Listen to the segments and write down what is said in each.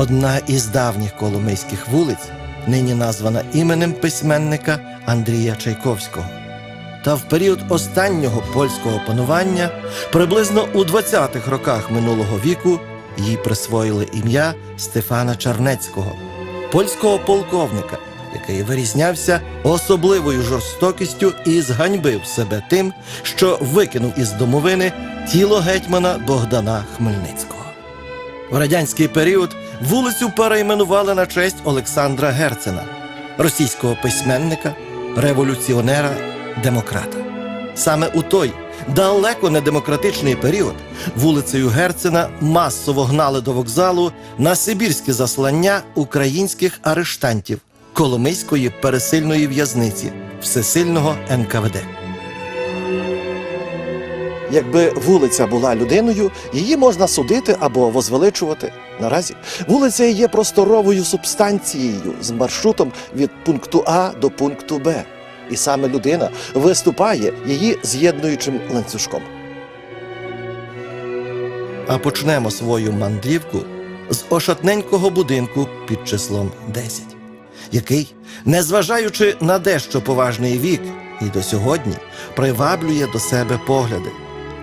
Одна із давніх коломийських вулиць, нині названа іменем письменника Андрія Чайковського. Та в період останнього польського панування, приблизно у 20-х роках минулого віку, їй присвоїли ім'я Стефана Чарнецького, польського полковника, який вирізнявся особливою жорстокістю і зганьбив себе тим, що викинув із домовини тіло гетьмана Богдана Хмельницького. В радянський період вулицю перейменували на честь Олександра Герцена, російського письменника, революціонера, демократа. Саме у той далеко не демократичний період вулицею Герцена масово гнали до вокзалу на сибірське заслання українських арештантів Коломийської пересильної в'язниці всесильного НКВД. Якби вулиця була людиною, її можна судити або возвеличувати. Наразі вулиця є просторовою субстанцією з маршрутом від пункту А до пункту Б. І саме людина виступає її з'єднуючим ланцюжком. А почнемо свою мандрівку з ошатненького будинку під числом 10, який, незважаючи на дещо поважний вік, і до сьогодні приваблює до себе погляди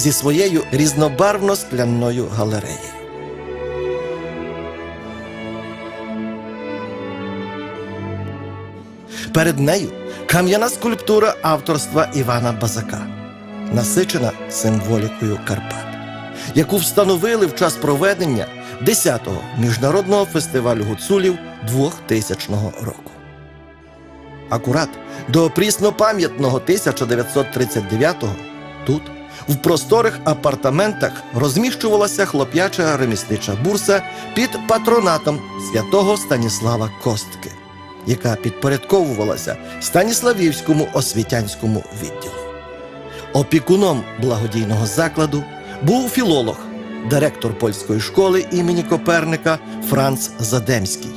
зі своєю різнобарвно скляною галереєю. Перед нею кам'яна скульптура авторства Івана Базака, насичена символікою Карпат, яку встановили в час проведення 10-го міжнародного фестивалю гуцулів 2000 року. Акурат до пріснопам'ятного 1939-го тут, в просторих апартаментах, розміщувалася хлоп'яча реміснича бурса під патронатом святого Станіслава Костки, яка підпорядковувалася Станіславівському освітянському відділу. Опікуном благодійного закладу був філолог, директор польської школи імені Коперника Франц Задемський,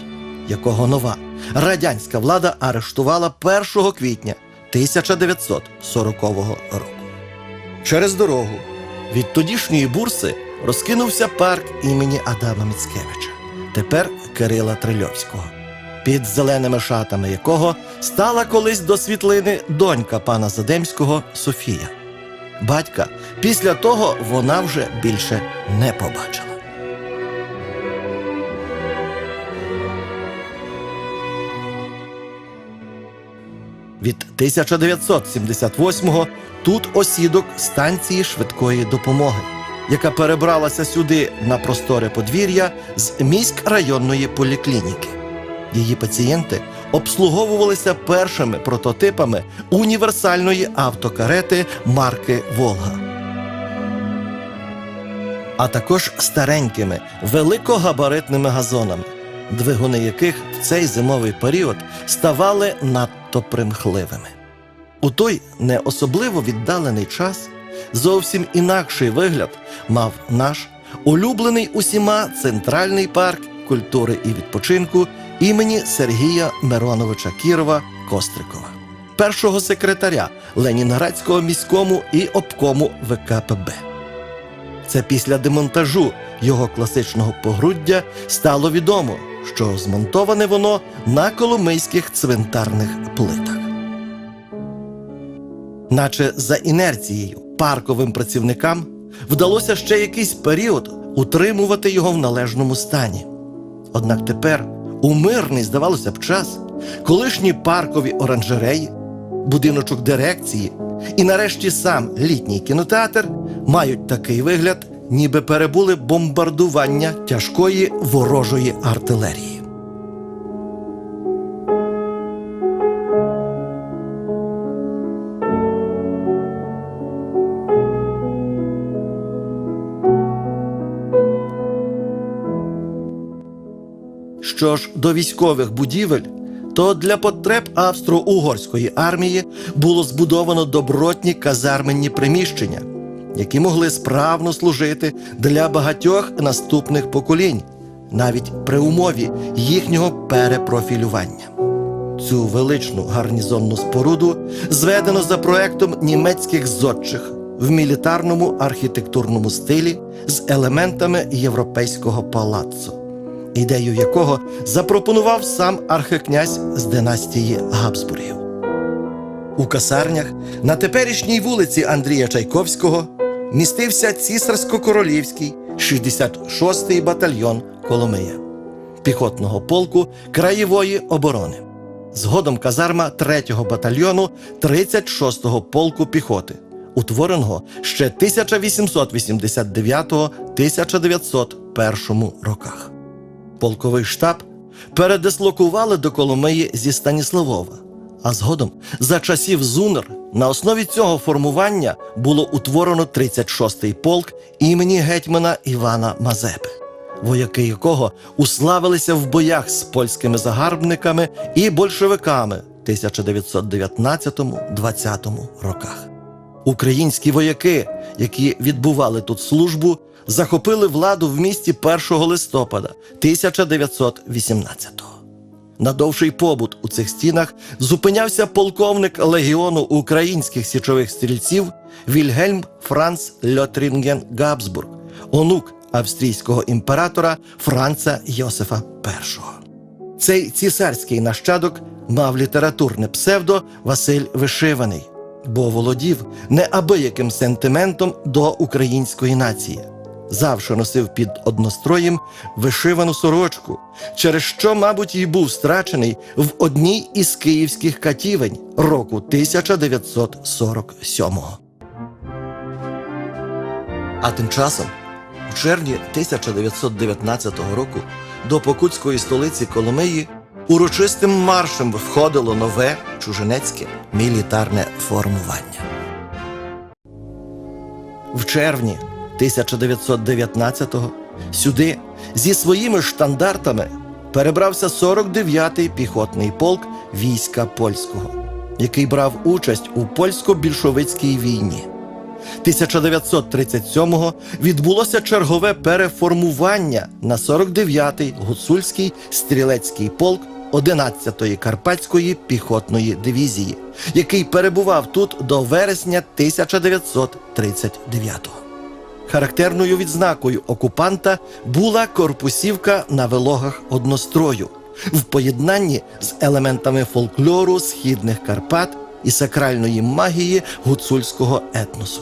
якого нова радянська влада арештувала 1 квітня 1940 року. Через дорогу від тодішньої бурси розкинувся парк імені Адама Міцкевича, тепер Кирила Трильовського, під зеленими шатами якого стала колись до світлини донька пана Задемського Софія. Батька після того вона вже більше не побачила. Від 1978-го тут осідок станції швидкої допомоги, яка перебралася сюди на просторе подвір'я з міськрайонної поліклініки. Її пацієнти обслуговувалися першими прототипами універсальної автокарети марки Волга. А також старенькими великогабаритними газонами, двигуни яких в цей зимовий період ставали надто примхливими. У той не особливо віддалений час зовсім інакший вигляд мав наш улюблений усіма центральний парк культури і відпочинку імені Сергія Мироновича Кірова Кострикова, першого секретаря Ленінградського міському і обкому ВКПБ. Це після демонтажу його класичного погруддя стало відомо, що змонтоване воно на коломийських цвинтарних плитах. Наче за інерцією парковим працівникам вдалося ще якийсь період утримувати його в належному стані. Однак тепер, у мирний, здавалося б, час, колишні паркові оранжереї, будиночок дирекції і нарешті сам літній кінотеатр мають такий вигляд, ніби перебули бомбардування тяжкої ворожої артилерії. Що ж до військових будівель, то для потреб австро-угорської армії було збудовано добротні казарменні приміщення, які могли справно служити для багатьох наступних поколінь, навіть при умові їхнього перепрофілювання. Цю величну гарнізонну споруду зведено за проектом німецьких зодчих в мілітарному архітектурному стилі з елементами європейського палацу ідею якого запропонував сам архикнязь з династії Габсбургів. У касарнях на теперішній вулиці Андрія Чайковського містився цісарсько-королівський 66-й батальйон Коломия піхотного полку краєвої оборони. Згодом казарма 3-го батальйону 36-го полку піхоти, утвореного ще 1889-1901 роках. Полковий штаб передислокували до Коломиї зі Станіславова, а згодом за часів ЗУНР на основі цього формування було утворено 36-й полк імені гетьмана Івана Мазепи, вояки якого уславилися в боях з польськими загарбниками і большевиками в 1919-20 роках. Українські вояки, які відбували тут службу, захопили владу в місті 1 листопада 1918-го. На довший побут у цих стінах зупинявся полковник легіону українських січових стрільців Вільгельм Франц Льотрінген Габсбург, онук австрійського імператора Франца Йосифа І. Цей цісарський нащадок мав літературне псевдо Василь Вишиваний, бо володів неабияким сентиментом до української нації. Завше носив під одностроєм вишивану сорочку, через що, мабуть, і був страчений в одній із київських катівень року 1947-го. А тим часом, у червні 1919 року, до покутської столиці Коломиї урочистим маршем входило нове чужинецьке мілітарне формування. В червні 1919-го сюди зі своїми штандартами перебрався 49-й піхотний полк війська польського, який брав участь у польсько-більшовицькій війні. 1937-го відбулося чергове переформування на 49-й гуцульський стрілецький полк 11-ї Карпатської піхотної дивізії, який перебував тут до вересня 1939-го. Характерною відзнакою окупанта була корпусівка на вилогах однострою в поєднанні з елементами фольклору східних Карпат і сакральної магії гуцульського етносу.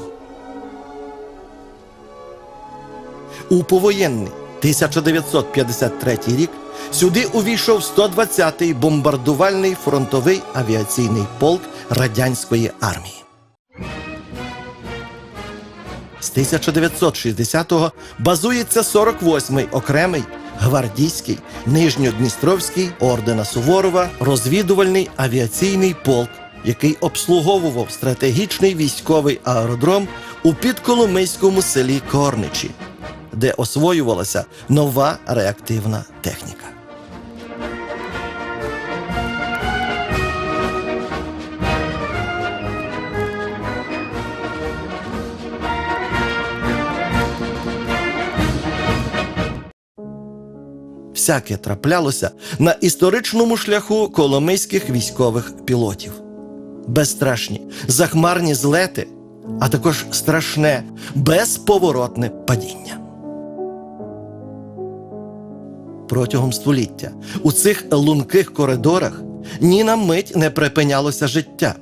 У повоєнний 1953 рік сюди увійшов 120-й бомбардувальний фронтовий авіаційний полк радянської армії. З 1960-го базується 48-й окремий гвардійський Нижньодністровський ордена Суворова розвідувальний авіаційний полк, який обслуговував стратегічний військовий аеродром у підколомийському селі Корничі, де освоювалася нова реактивна техніка. Всяке траплялося на історичному шляху коломийських військових пілотів. Безстрашні, захмарні злети, а також страшне, безповоротне падіння. Протягом століття у цих лунких коридорах ні на мить не припинялося життя.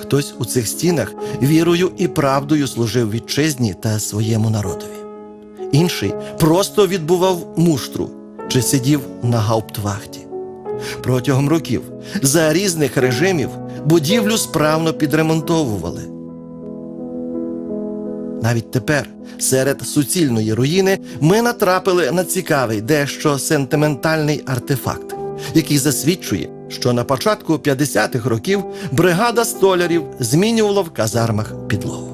Хтось у цих стінах вірою і правдою служив вітчизні та своєму народові. Інший просто відбував муштру чи сидів на гауптвахті. Протягом років за різних режимів будівлю справно підремонтовували. Навіть тепер, серед суцільної руїни, ми натрапили на цікавий, дещо сентиментальний артефакт, який засвідчує, що на початку 50-х років бригада столярів змінювала в казармах підлогу.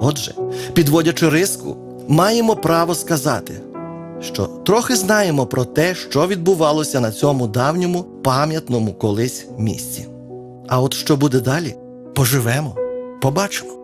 Отже, підводячи риску, маємо право сказати, що трохи знаємо про те, що відбувалося на цьому давньому пам'ятному колись місці. А от що буде далі, поживемо, побачимо.